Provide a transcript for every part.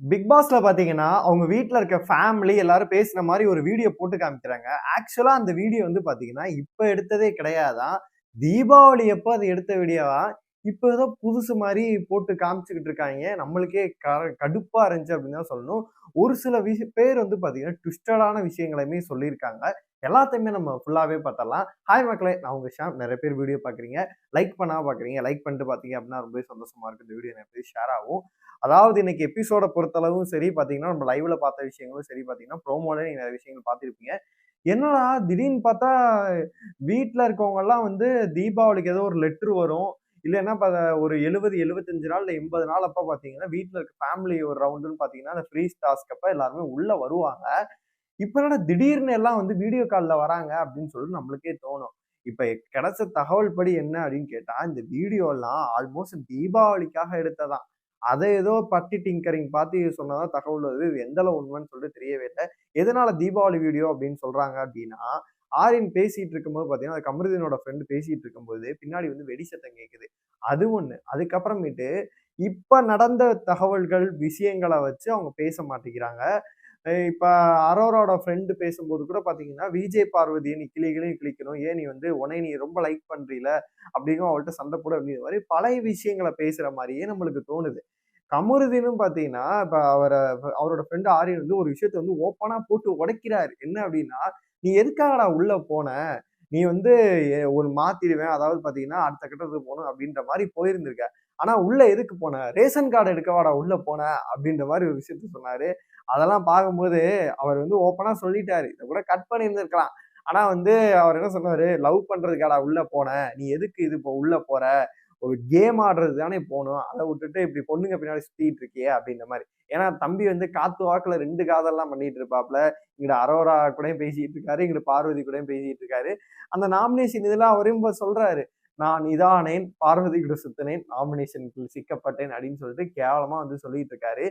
Big பாஸ்ல பாத்தீங்கன்னா அவங்க வீட்டில் இருக்க ஃபேமிலி எல்லாரும் பேசுன மாதிரி ஒரு வீடியோ போட்டு காமிக்கிறாங்க. ஆக்சுவலா அந்த வீடியோ வந்து பாத்தீங்கன்னா இப்ப எடுத்ததே கிடையாதான். தீபாவளி எப்போ அது எடுத்த வீடியோவா இப்போ ஏதோ புதுசு மாதிரி போட்டு காமிச்சுக்கிட்டு இருக்காங்க. நம்மளுக்கே க கடுப்பா இருந்துச்சு அப்படின்னு தான் சொல்லணும். ஒரு சில விஷய பேர் வந்து பாத்தீங்கன்னா ட்விஸ்டடான விஷயங்களையுமே சொல்லியிருக்காங்க. எல்லாத்தையுமே நம்ம ஃபுல்லாகவே பார்த்தலாம் ஹாய் மக்களே நான் உங்கள் ஷாம். நிறைய பேர் வீடியோ பார்க்குறீங்க. லைக் பண்ணால் பார்க்குறீங்க. லைக் பண்ணிட்டு பார்த்தீங்க அப்படின்னா ரொம்பவே சந்தோஷமாக இருக்கு. இந்த வீடியோ நிறைய பேர் ஷேர் ஆகும். அதாவது இன்னைக்கு எபிசோட பொறுத்தளவும் சரி பார்த்தீங்கன்னா நம்ம லைவ்ல பார்த்த விஷயங்களும் சரி பார்த்தீங்கன்னா ப்ரோமோல நீங்கள் நிறைய விஷயங்கள் பார்த்துருப்பீங்க. என்னடா திடீர்னு பார்த்தா வீட்டில் இருக்கவங்கெல்லாம் வந்து தீபாவளிக்கு ஏதோ ஒரு லெட்ரு வரும். இல்லைன்னா இப்போ ஒரு எழுபது எழுபத்தஞ்சு நாள் இல்லை எண்பது நாள் அப்போ பார்த்தீங்கன்னா வீட்டில் இருக்க ஃபேமிலி ஒரு ரவுண்டுன்னு பார்த்தீங்கன்னா அந்த ஃப்ரீ டாஸ்க் அப்போ எல்லாருமே உள்ளே வருவாங்க. இப்போ திடீர்னு எல்லாம் வந்து வீடியோ காலில் வராங்க அப்படின்னு சொல்லிட்டு நம்மளுக்கே தோணும். இப்போ கிடைச்ச தகவல் படி என்ன அப்படின்னு கேட்டால் இந்த வீடியோலாம் ஆல்மோஸ்ட் தீபாவளிக்காக எடுத்ததான். அதை ஏதோ பட்டி டிங்கரிங் பார்த்து சொன்னதான் தகவல் அது இது எந்த அளவு உண்மைன்னு சொல்லிட்டு தெரியவே இல்லை. எதனால தீபாவளி வீடியோ அப்படின்னு சொல்றாங்க அப்படின்னா ஆரியன் பேசிட்டு இருக்கும்போது பார்த்தீங்கன்னா அது கமருதீனோட ஃப்ரெண்டு பேசிட்டு இருக்கும்போது பின்னாடி வந்து வெடி சத்தம் கேட்குது அது ஒன்று அதுக்கப்புறமேட்டு இப்போ நடந்த தகவல்கள் விஷயங்களை வச்சு அவங்க பேச மாட்டேங்கிறாங்க. இப்போ அரோராவோட ஃப்ரெண்டு பேசும்போது கூட பார்த்தீங்கன்னா விஜய் பார்வதியை நீ கிளிகளையும் கிளிக்கணும் ஏன் நீ வந்து உன்னை நீ ரொம்ப லைக் பண்ணுறீல அப்படிங்கும் அவள்கிட்ட சண்டை போட அப்படிங்கிற மாதிரி பழைய விஷயங்களை பேசுகிற மாதிரியே நம்மளுக்கு தோணுது. கமருதீனும் பார்த்தீங்கன்னா இப்போ அவரை அவரோட ஃப்ரெண்டு ஆரியன் வந்து ஒரு விஷயத்த வந்து ஓப்பனாக போட்டு உடைக்கிறாரு. என்ன அப்படின்னா நீ எதுக்காகடா உள்ள போன? நீ வந்து ஒன்று மாத்திடுவேன். அதாவது பார்த்தீங்கன்னா அடுத்த கட்டத்துக்கு போகணும் அப்படின்ற மாதிரி போயிருந்திருக்க. ஆனால் உள்ளே எதுக்கு போன? ரேஷன் கார்டு எடுக்கவாடா உள்ளே போன? அப்படின்ற மாதிரி ஒரு விஷயத்த சொன்னார். அதெல்லாம் பார்க்கும்போது அவர் வந்து ஓப்பனாக சொல்லிட்டாரு. இதை கூட கட் பண்ணியிருந்திருக்கலாம். ஆனால் வந்து அவர் என்ன சொன்னார்? லவ் பண்ணுறதுக்காடா உள்ளே போனேன் நீ எதுக்கு இது இப்போ உள்ளே போகிற ஒரு கேம் ஆடுறது தானே போகணும். அதை விட்டுட்டு இப்படி பொண்ணுங்க பின்னாடி சுற்றிட்டு இருக்கியே அப்படின்ற மாதிரி. ஏன்னா தம்பி வந்து காத்து வாக்கில் ரெண்டு காதெல்லாம் பண்ணிட்டு இருப்பாப்ல. இங்கிட்ட அரோரா கூடயும் பேசிட்டு இருக்காரு. இங்கிட்ட பார்வதி கூடயும் பேசிட்டு இருக்காரு. அந்த நாமினேஷன் இதெல்லாம் அவரையும் சொல்றாரு. நான் இதானேன் பார்வதி கூட சுத்தினேன் நாமினேஷனுக்கு சிக்கப்பட்டேன் அப்படின்னு சொல்லிட்டு கேவலமா வந்து சொல்லிட்டு இருக்காரு.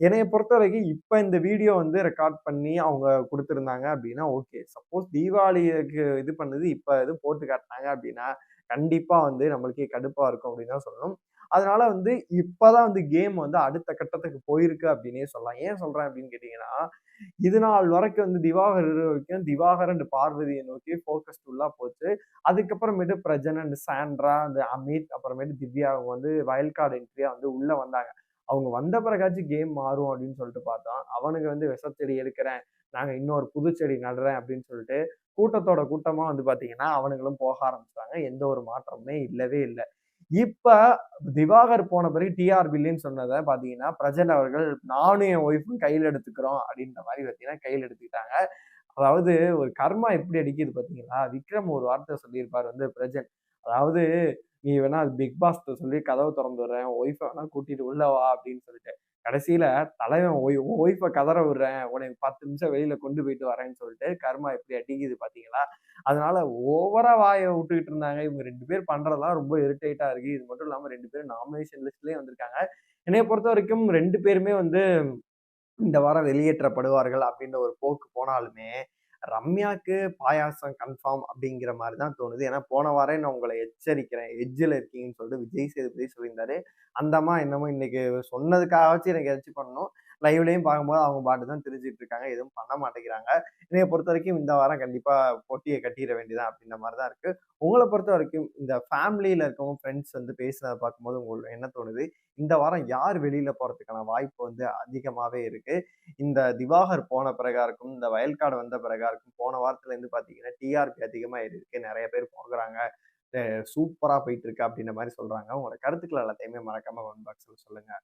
என்னைய பொறுத்த வரைக்கும் இப்போ இந்த வீடியோ வந்து ரெக்கார்ட் பண்ணி அவங்க கொடுத்துருந்தாங்க அப்படின்னா ஓகே சப்போஸ் தீபாவளிக்கு இது பண்ணது இப்போ இது போட்டு காட்டினாங்க அப்படின்னா கண்டிப்பா வந்து நம்மளுக்கே கடுப்பா இருக்கும் அப்படின்னு தான் சொல்லணும். அதனால வந்து இப்பதான் வந்து கேம் வந்து அடுத்த கட்டத்துக்கு போயிருக்கு அப்படின்னே சொல்லலாம். ஏன் சொல்றேன் அப்படின்னு கேட்டீங்கன்னா இது நாள் வரைக்கும் வந்து திவாகர் வரைக்கும் திவாகர் அண்ட் பார்வதியை நோக்கி ஃபோக்கஸ் ஃபுல்லா போச்சு. அதுக்கப்புறமேட்டு பிரஜன் அண்ட் சாண்ட்ரா அந்த அமித் அப்புறமேட்டு திவ்யா அவங்க வந்து வயல் கார்டு என்ட்ரியா வந்து உள்ள வந்தாங்க. அவங்க வந்த பிறகாச்சும் கேம் மாறும் அப்படின்னு சொல்லிட்டு பார்த்தோம் அவனுக்கு வந்து விஷச்செடி எடுக்கிறேன் நாங்கள் இன்னொரு புது செடி நடுறேன் அப்படின்னு சொல்லிட்டு கூட்டத்தோட கூட்டமா வந்து பாத்தீங்கன்னா அவனுங்களும் போக ஆரம்பிச்சிட்டாங்க. எந்த ஒரு மாற்றமுமே இல்லவே இல்லை. இப்ப திவாகர் போன பிறகு டிஆர்பில்லின்னு சொன்னதை பாத்தீங்கன்னா பிரஜன் அவர்கள் நானும் என் ஒய்ஃபும் கையில் எடுத்துக்கிறோம் அப்படின்ற மாதிரி பார்த்தீங்கன்னா கையில் எடுத்துக்கிட்டாங்க. அதாவது ஒரு கர்மா எப்படி அடிக்குது பாத்தீங்களா? விக்ரம் ஒரு வார்த்தை சொல்லியிருப்பார் வந்து பிரஜன். அதாவது நீ வேணா அது பிக் பாஸ் சொல்லி கதவை திறந்து விடுறேன் ஒய்ஃபை வேணா கூட்டிட்டு உள்ளவா அப்படின்னு சொல்லிட்டு. கடைசியில தலைவன் ஒய் ஒய்ஃபை கதற விடுறேன் உனக்கு பத்து நிமிஷம் வெளியில கொண்டு போயிட்டு வரேன்னு சொல்லிட்டு கர்மா எப்படி அடிக்குது பாத்தீங்களா? அதனால ஓவரா வாயை விட்டுக்கிட்டு இருந்தாங்க. இவங்க ரெண்டு பேர் பண்றதெல்லாம் ரொம்ப இரிட்டேட்டா இருக்கு. இது மட்டும் இல்லாம ரெண்டு பேரும் நாமினேஷன் லிஸ்ட்லயே வந்திருக்காங்க. என்னைய பொறுத்த வரைக்கும் ரெண்டு பேருமே வந்து இந்த வாரம் வெளியேற்றப்படுவார்கள் அப்படின்ற ஒரு போக்கு போனாலுமே ரம்யாவுக்கு பாயாசம் கன்ஃபார்ம் அப்படிங்கிற மாதிரி தான் தோணுது. ஏன்னா போன வாரம் நான் உங்களை எச்சரிக்கிறேன். எஜ்ஜில் இருக்கீங்கன்னு சொல்லிட்டு விஜய் சேதுபதி சொல்லியிருந்தாரு. அந்தம்மா என்னமோ இன்னைக்கு சொன்னதுக்காகச்சும் எனக்கு எதாச்சும் பண்ணணும். லைவ்லையும் பார்க்கும்போது அவங்க பாட்டு தான் தெரிஞ்சுட்டு இருக்காங்க எதுவும் பண்ண மாட்டேங்கிறாங்க. என்னைய பொறுத்த வரைக்கும் இந்த வாரம் கண்டிப்பாக போட்டியை கட்டிட வேண்டியதான் அப்படின்ற மாதிரி தான் இருக்கு. உங்களை பொறுத்த வரைக்கும் இந்த ஃபேமிலியில் இருக்கவங்க ஃப்ரெண்ட்ஸ் வந்து பேசுனதை பார்க்கும்போது உங்களுக்கு என்ன தோணுது? இந்த வாரம் யார் வெளியில் போகிறதுக்கான வாய்ப்பு வந்து அதிகமாகவே இருக்கு? இந்த திவாகர் போன பிறகா இருக்கும் இந்த வயல்காடு வந்த பிறகா இருக்கும் போன வாரத்துலேருந்து பார்த்தீங்கன்னா டிஆர்பி அதிகமாக இருக்கு. நிறைய பேர் போகிறாங்க. சூப்பராக போயிட்டு இருக்கு அப்படின்ற மாதிரி சொல்கிறாங்க உங்களோட கருத்துக்கள் எல்லாத்தையுமே மறக்காமல் கமெண்ட் பாக்ஸில் சொல்லுங்கள்